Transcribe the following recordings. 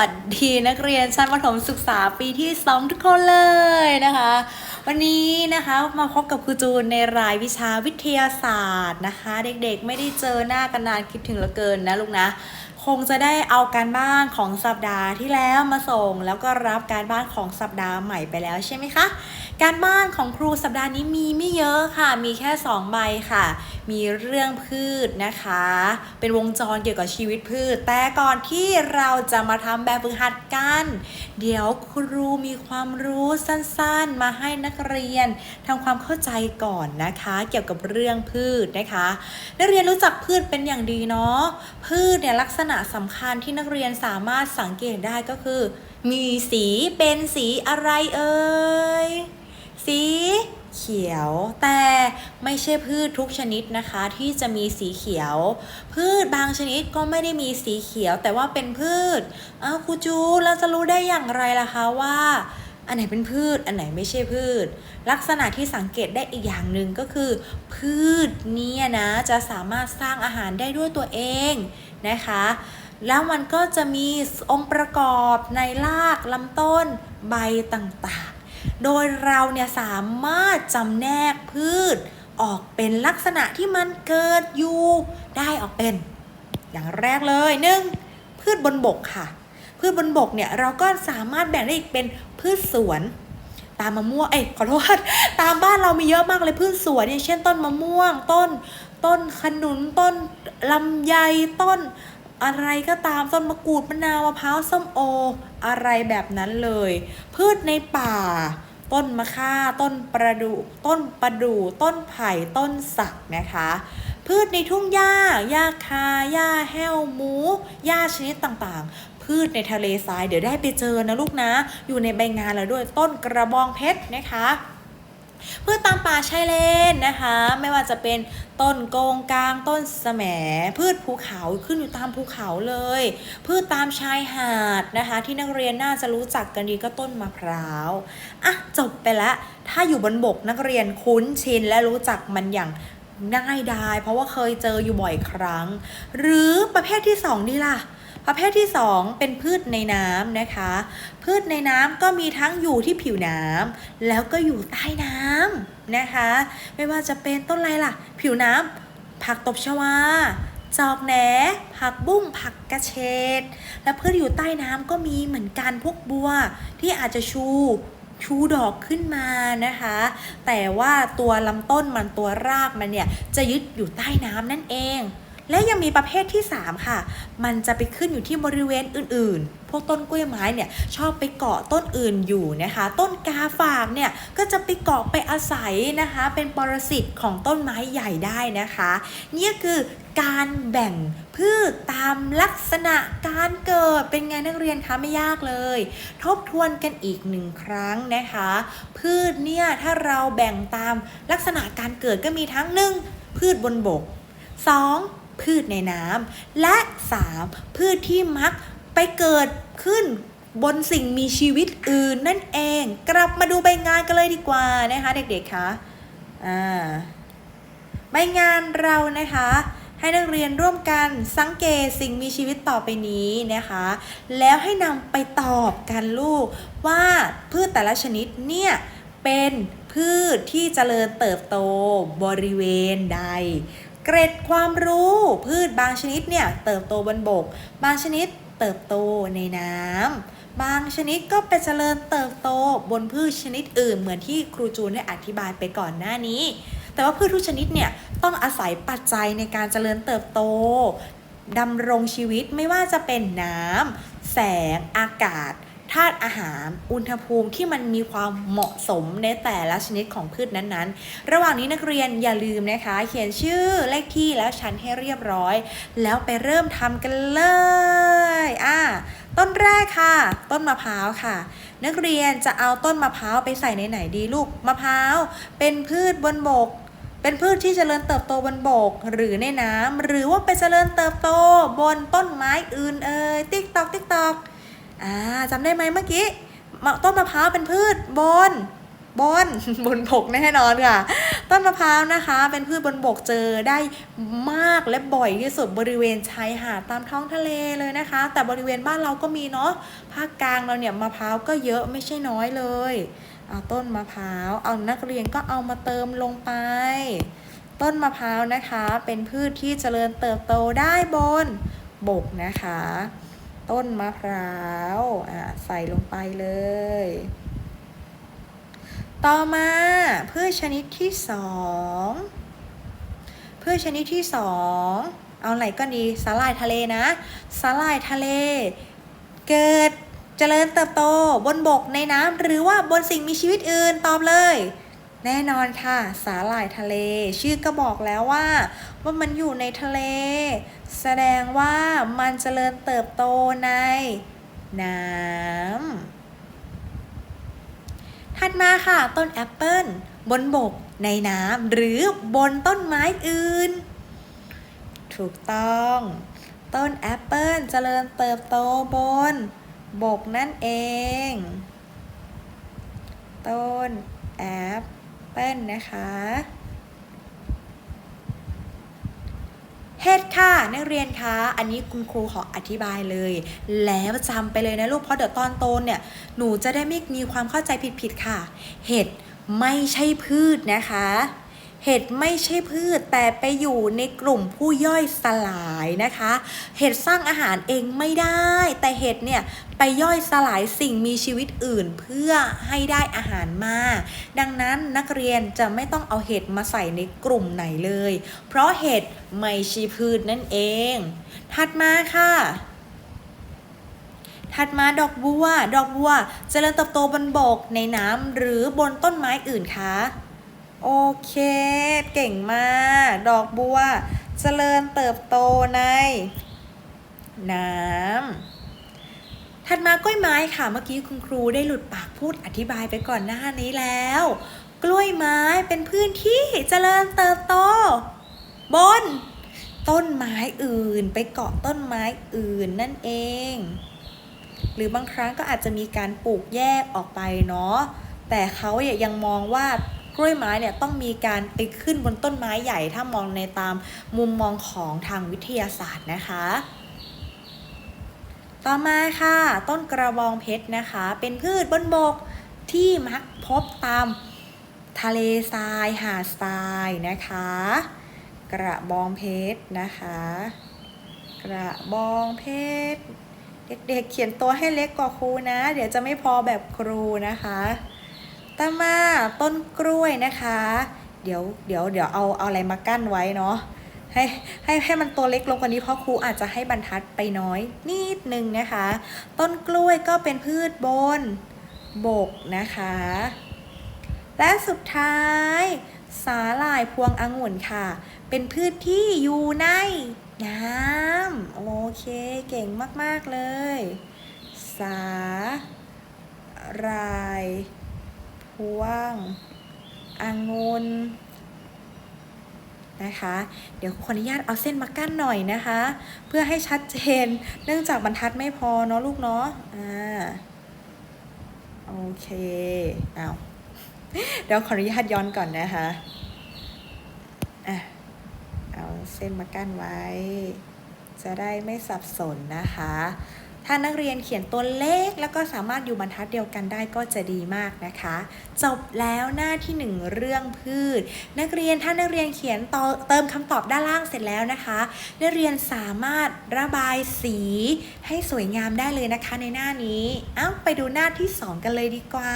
สวัสดีนักเรียนชั้นประถมศึกษาปีที่ 2 ทุกคนเลยนะคะ วันนี้นะคะมาพบกับครูจูนในรายวิชาวิทยาศาสตร์นะคะ เด็กๆไม่ได้เจอหน้ากันนานคิดถึงเหลือเกินนะลูกนะ คงจะได้เอาการบ้านของสัปดาห์ที่แล้วมาส่ง แล้วก็รับการบ้านของสัปดาห์ใหม่ไปแล้วใช่ไหมคะ การบ้านของครูสัปดาห์นี้มีไม่เยอะค่ะ มีแค่ 2 ใบค่ะ มีเรื่องพืชนะคะ เป็นวงจรเกี่ยวกับชีวิตพืช แต่ก่อนที่เราจะมาทำแบบฝึกหัดกัน เดี๋ยวครูมีความรู้สั้นๆ มาให้นักเรียนทำความเข้าใจก่อนนะคะ เกี่ยวกับเรื่องพืชนะคะ นักเรียนรู้จักพืชเป็นอย่างดีเนาะ พืชเนี่ยลักษณะสำคัญที่นักเรียนสามารถสังเกตได้ก็คือ มีสีเป็นสีอะไรเอ่ย สีเขียว แต่ไม่ใช่พืชทุกชนิดนะคะที่จะมีสีเขียว พืชบางชนิดก็ไม่ได้มีสีเขียว แต่ว่าเป็นพืชอ้าวครูจูเราจะรู้ได้อย่างไรล่ะคะว่า อันไหนเป็นพืช อันไหนไม่ใช่พืช ลักษณะที่สังเกตได้อีกอย่างหนึ่งก็คือ พืชเนี่ยนะจะสามารถสร้างอาหารได้ด้วยตัวเองนะคะแล้วมันก็จะมีองค์ประกอบในรากลำต้นใบต่าง โดยเราเนี่ยสามารถจำแนกพืชออกเป็นลักษณะที่มันเกิดอยู่ได้ออกเป็น อย่างแรกเลยหนึ่งพืชบนบกค่ะ พืชบนบกเนี่ยเราก็สามารถแบ่งได้อีกเป็นพืชสวน ตามมะม่วงเอ้ยขอโทษตามบ้านเรามีเยอะมากเลยพืชสวนอย่างเช่นต้นมะม่วง ต้น ต้นขนุนต้นลำไยต้นอะไรก็ตามต้นมะกรูดมะนาวมะพร้าวส้มโอ อะไรแบบนั้นเลย พืชในป่า ต้นมะค่า ต้นประดู่ต้นประดู่ต้นไผ่ต้นสักนะคะ พืชในทุ่งหญ้าหญ้าคาหญ้าแห้วหมูหญ้าชนิดต่างๆ พืชในทะเลทรายเดี๋ยวได้ไปเจอนะลูกนะ อยู่ในใบงานแล้วด้วยต้นกระบองเพชรนะคะ พืชตามป่าชายเลนนะคะ ไม่ว่าจะเป็นต้นโกงกลางต้นแสมพืชภูเขาขึ้นอยู่ตามภูเขาเลย พืชตามชายหาดนะคะ ที่นักเรียนน่าจะรู้จักกันดีก็ต้นมะพร้าวอะจบไปแล้วถ้าอยู่บนบกนักเรียนคุ้นชินและรู้จักมันอย่างง่ายดายเพราะว่าเคยเจออยู่บ่อยครั้ง หรือประเภทที่สองดีล่ะ ประเภทที่ 2 เป็นพืชในน้ำนะคะ พืชในน้ำก็มีทั้งอยู่ที่ผิวน้ำแล้วก็อยู่ใต้น้ำนะคะ ไม่ว่าจะเป็นต้นอะไรล่ะ ผิวน้ำผักตบชวาจอกแหนผักบุ้งผักกระเฉดและพืชอยู่ใต้น้ำก็มีเหมือนกันพวกบัวที่อาจจะชูชูดอกขึ้นมานะคะ แต่ว่าตัวลำต้นมันตัวรากมันเนี่ยจะยึดอยู่ใต้น้ำนั่นเอง และยังมีประเภทที่ 3 ค่ะ มันจะไปขึ้นอยู่ที่บริเวณอื่นๆ พวกต้นกล้วยไม้เนี่ยชอบไปเกาะต้นอื่นอยู่นะคะ ต้นกาฝากเนี่ยก็จะไปเกาะไปอาศัยนะคะ เป็นปรสิตของต้นไม้ใหญ่ได้นะคะ นี่คือการแบ่งพืชตามลักษณะการเกิดเป็นไงนักเรียนคะไม่ยากเลย ทบทวนกันอีกหนึ่งครั้งนะคะ พืชเนี่ยถ้าเราแบ่งตามลักษณะการเกิดก็มีทั้งหนึ่งพืชบนบก 2. พืชในน้ำและ 3. พืชที่มักไปเกิดขึ้นบนสิ่งมีชีวิตอื่นนั่นเอง กลับมาดูใบงานกันเลยดีกว่านะคะเด็กๆคะอ่าใบงานเรานะคะให้นักเรียนร่วมกันสังเกตสิ่งมีชีวิตต่อไปนี้นะคะ แล้วให้นำไปตอบกันลูก ว่าพืชแต่ละชนิดเนี่ยเป็นพืชที่เจริญเติบโตบริเวณใด เกร็ดความรู้พืชบางชนิดเนี่ยเติบโตบนบก บางชนิดเติบโตในน้ำบางชนิดก็ไปเจริญเติบโตบนพืชชนิดอื่น เหมือนที่ครูจูนได้อธิบายไปก่อนหน้านี้ แต่ว่าพืชทุกชนิดเนี่ยต้องอาศัยปัจจัยในการเจริญเติบโตดำรงชีวิตไม่ว่าจะเป็นน้ำแสงอากาศ ธาตุอาหาร อุณหภูมิที่มันมีความเหมาะสมในแต่ละชนิดของพืชนั้นๆ ระหว่างนี้นักเรียนอย่าลืมนะคะ เขียนชื่อเลขที่แล้วชั้นให้เรียบร้อย แล้วไปเริ่มทำกันเลยอะต้นแรกค่ะ ต้นมะพร้าวค่ะ นักเรียนจะเอาต้นมะพร้าวไปใส่ในไหนดีลูกมะพร้าว เป็นพืชบนบกเป็นพืชที่เจริญเติบโตบนบกหรือในน้ำหรือว่าไปเจริญเติบโตบนต้นไม้อื่นเอ่ยติ๊กตอกติ๊กตอก อ่าจำได้ไหมเมื่อกี้ต้นมะพร้าวเป็นพืชบนบนบนบกแน่นอนค่ะ ต้นมะพร้าวนะคะ เป็นพืชบนบกเจอได้มากและบ่อยที่สุดบริเวณชายหาดตามท้องทะเลเลยนะคะ แต่บริเวณบ้านเราก็มีเนาะภาคกลางเราเนี่ยมะพร้าวก็เยอะไม่ใช่น้อยเลยเอาต้นมะพร้าวเอานักเรียนก็เอามาเติมลงไป ต้นมะพร้าวนะคะ เป็นพืชที่เจริญเติบโตได้บนบกนะคะ ต้นมะพร้าวอะใส่ลงไปเลย ต่อมาพืชชนิดที่สองพืชชนิดที่สองเอาไหนก็ดีสาหร่ายทะเลนะสาหร่ายทะเล เกิดเจริญเติบโตบนบกในน้ำหรือว่าบนสิ่งมีชีวิตอื่นตอบเลย แน่นอนค่ะ สาหร่ายทะเล ชื่อก็บอกแล้วว่า ว่ามันอยู่ในทะเล แสดงว่ามันเจริญเติบโตในน้ำถัดมาค่ะ ต้นแอปเปิลบนบกในน้ำหรือบนต้นไม้อื่น ถูกต้อง ต้นแอปเปิลเจริญเติบโตบน บกนั่นเอง ต้นแอป เปิลนะคะเห็ดค่ะ นักเรียนคะอันนี้คุณครูขออธิบายเลย แล้วจำไปเลยนะลูกเพราะเดี๋ยวตอนโตเนี่ย หนูจะได้ไม่มีความเข้าใจผิดๆค่ะ เห็ดไม่ใช่พืชนะคะ เห็ดไม่ใช่พืชแต่ไปอยู่ในกลุ่มผู้ย่อยสลายนะคะ เห็ดสร้างอาหารเองไม่ได้ แต่เห็ดเนี่ยไปย่อยสลายสิ่งมีชีวิตอื่นเพื่อให้ได้อาหารมา ดังนั้นนักเรียนจะไม่ต้องเอาเห็ดมาใส่ในกลุ่มไหนเลย เพราะเห็ดไม่ใช่พืชนั่นเอง ถัดมาค่ะถัดมาดอกบัว ดอกบัวจเจริญเติบโตบนบกในน้ำหรือบนต้นไม้อื่นคะ โอเค เก่งมาก ดอกบัวจเจริญเติบโตใน น้ำ ถัดมากล้วยไม้ค่ะ เมื่อกี้คุณครูได้หลุดปากพูดอธิบายไปก่อนหน้านี้แล้ว กล้วยไม้เป็นพื้นที่เจริญเติบโต บน ต้นไม้อื่นไปเกาะต้นไม้อื่นนั่นเอง หรือบางครั้งก็อาจจะมีการปลูกแยกออกไปเนาะแต่เขาเนี่ยยังมองว่า กล้วยไม้เนี่ยต้องมีการไปขึ้นบนต้นไม้ใหญ่ถ้ามองในตามมุมมองของทางวิทยาศาสตร์นะคะ ต่อมาค่ะ ต้นกระบองเพชรนะคะ เป็นพืชบนบกที่มักพบตามทะเลทรายหาดทรายนะคะ กระบองเพชรนะคะ กระบองเพชรเด็กๆเขียนตัวให้เล็กกว่าครูนะ เดี๋ยวจะไม่พอแบบครูนะคะ ต่อมาต้นกล้วยนะคะ เดี๋ยวเดี๋ยวเดี๋ยวเอาเอาอะไรมากั้นไว้เนาะให้ให้ให้มันตัวเล็กลงกว่านี้เพราะครูอาจจะให้บรรทัดไปน้อยนิดนึงนะคะ ต้นกล้วยก็เป็นพืชบนบกนะคะ และสุดท้าย สาหร่ายพวงองุ่นค่ะ เป็นพืชที่อยู่ในน้ำโอเคเก่งมาก ๆ เลย สาหร่าย พวงองุ่นนะคะ เดี๋ยวขออนุญาตเอาเส้นมากั้นหน่อยนะคะ เพื่อให้ชัดเจน เนื่องจากบรรทัดไม่พอเนาะลูกเนาะ อ่า โอเค เอาเดี๋ยวขออนุญาตย้อนก่อนนะคะ อะ เอาเส้นมากั้นไว้ จะได้ไม่สับสนนะคะ ถ้านักเรียนเขียนตัวเลขแล้วก็สามารถอยู่บรรทัดเดียวกันได้ก็จะดีมากนะคะ จบแล้วหน้าที่หนึ่งเรื่องพืช นักเรียนถ้านักเรียนเขียนต่อเติมคำตอบด้านล่างเสร็จแล้วนะคะ นักเรียนสามารถระบายสีให้สวยงามได้เลยนะคะในหน้านี้ เอ้าไปดูหน้าที่ 2 กันเลยดีกว่า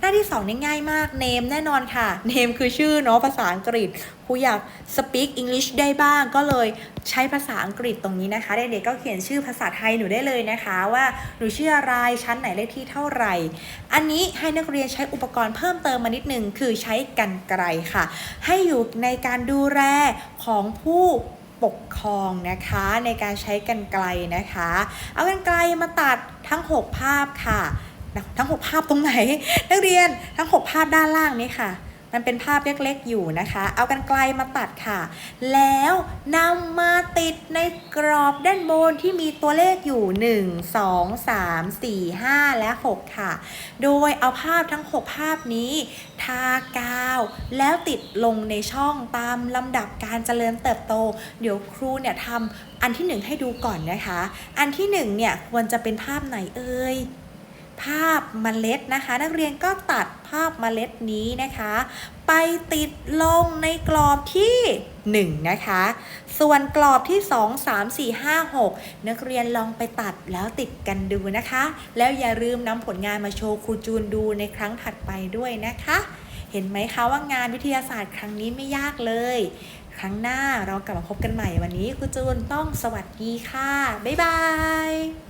หน้าที่2นี่ง่ายมาก name แน่นอนค่ะ name คือชื่อเนาะภาษาอังกฤษ รูอยาก speak English ได้บ้างก็เลยใช้ภาษาอังกฤษตรงนี้นะคะ เด็กๆก็เขียนชื่อภาษาไทยหนูได้เลยนะคะ ว่าหนูชื่ออะไรชั้นไหนเลขที่เท่าไหร่ อันนี้ให้นักเรียนใช้อุปกรณ์เพิ่มเติมมานิดนึง คือใช้กันไกรค่ะ ให้อยู่ในการดูแลของผู้ปกครองนะคะในการใช้กันไกลนะคะ เอากันไกลมาตัดทั้ง 6 ภาพค่ะ ทั้ง 6 ภาพตรงไหน นักเรียนทั้ง 6 ภาพด้านล่างนี้ค่ะ มันเป็นภาพเล็กๆอยู่นะคะ เอากันไกลมาตัดค่ะ แล้วนำมาติดในกรอบด้านบนที่มีตัวเลขอยู่ 1 2 3 4 5 และ 6 ค่ะ โดยเอาภาพทั้ง 6 ภาพนี้ทากาว แล้วติดลงในช่องตามลำดับการเจริญเติบโต เดี๋ยวครูเนี่ยทำอันที่ 1 ให้ดูก่อนนะคะ อันที่1เนี่ยควรจะเป็นภาพไหนเอ่ย ภาพเมล็ดนะคะ นักเรียนก็ตัดภาพเมล็ดนี้นะคะ ไปติดลงในกรอบที่ 1 นะคะ ส่วนกรอบที่ 2 3 4 5 6 นักเรียนลองไปตัดแล้วติดกันดูนะคะ แล้วอย่าลืมนำผลงานมาโชว์ครูจูนดูในครั้งถัดไปด้วยนะคะ เห็นไหมคะว่างานวิทยาศาสตร์ครั้งนี้ไม่ยากเลย ครั้งหน้าเรากลับมาพบกันใหม่วันนี้ครูจูนต้องสวัสดีค่ะ บ๊ายบาย